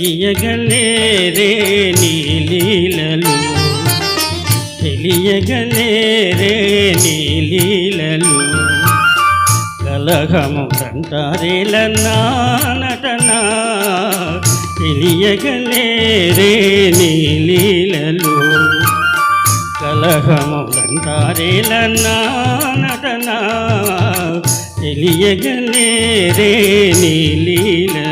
రే నీ లీలలు. తెలియగలేరే నీ లీలలు. కలహము కంటారేలన్నా నటన? తెలియగలేరే నీ లీలలు. కలహము కంటారేలన్నా నటన? తెలియగలేరే నీ లీలలు.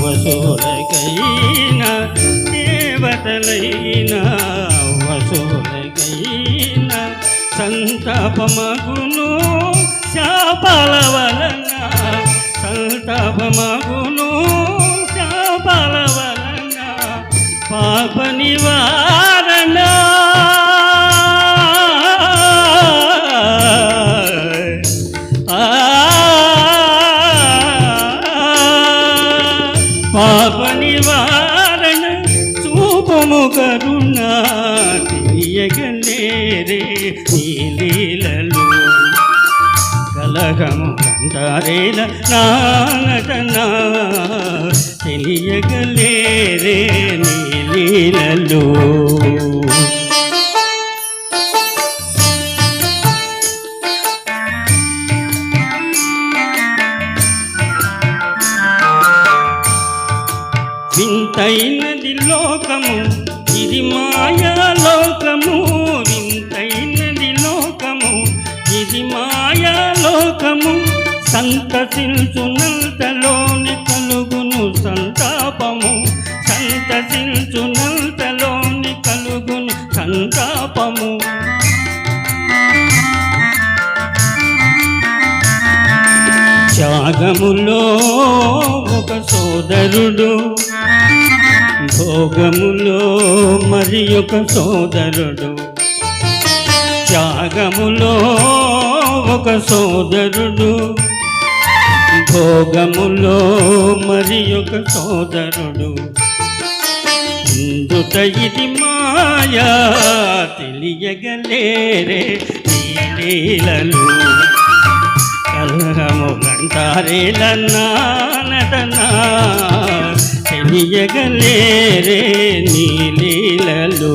వసూలకైనా దేవతలైనా వసూలకైనా సంతాపమగును శాపాల వలన సంతాపమగును శాపాల వలన పాప నివా పాప నివారణ చూపము కరుణ తెలియగలేరే నీ లీలలు. కలహము అంటారేల నానటనా తెలియగలేరే నీ లీలలు. వింతైనది లోకము ఇది మాయా లోకము వింతైనది లోకము ఇది మాయా లోకము సంతసించునంతలోని కలుగును సంతాపము. సంతసించునంతలోని కలుగును సంతాపము. త్యాగములో సోదరుడు. భోగములో మరి ఒక సోదరుడు. త్యాగములో ఒక సోదరుడు. భోగములో మరి ఒక సోదరుడు. ఇందుత ఇది మాయా తెలియగలేరే ఈ కలహము గంటారేలన్నానటనా తెలియగలేరే నీలీలలో